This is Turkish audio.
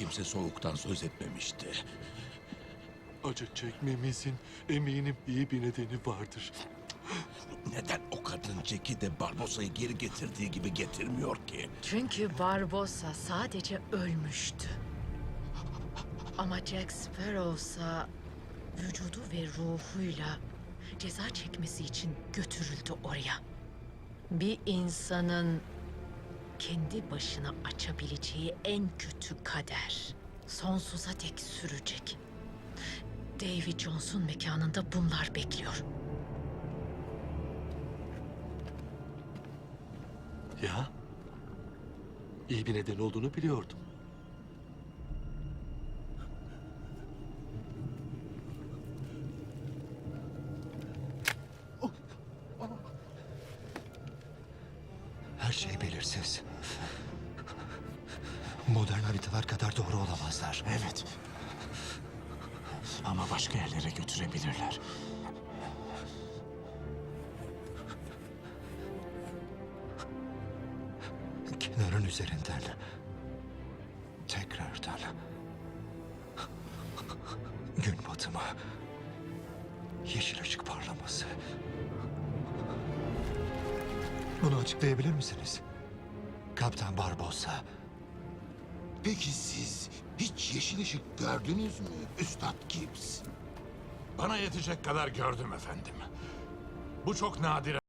kimse soğuktan söz etmemişti. Acı çekmemizin eminim iyi bir nedeni vardır. Neden o kadın Jack'i de Barbosa'yı geri getirdiği gibi getirmiyor ki? Çünkü Barbossa sadece ölmüştü. Ama Jack Sparrow'sa vücudu ve ruhuyla ceza çekmesi için götürüldü oraya. Bir insanın kendi başına açabileceği en kötü kader sonsuza dek sürecek. Davy Jones'un mekanında bunlar bekliyor. Ya? İyi bir neden olduğunu biliyordum. Her şey belirsiz. Modern haritalar kadar doğru olamazlar. Evet. Ama başka yerlere götürebilirler. Kenarın üzerinden. Tekrardan. Gün batımı. Yeşil ışık parlaması. Bunu açıklayabilir misiniz? Kaptan Barbossa. Peki siz hiç yeşil ışık gördünüz mü Üstad Gibbs? Bana yetecek kadar gördüm efendim. Bu çok nadir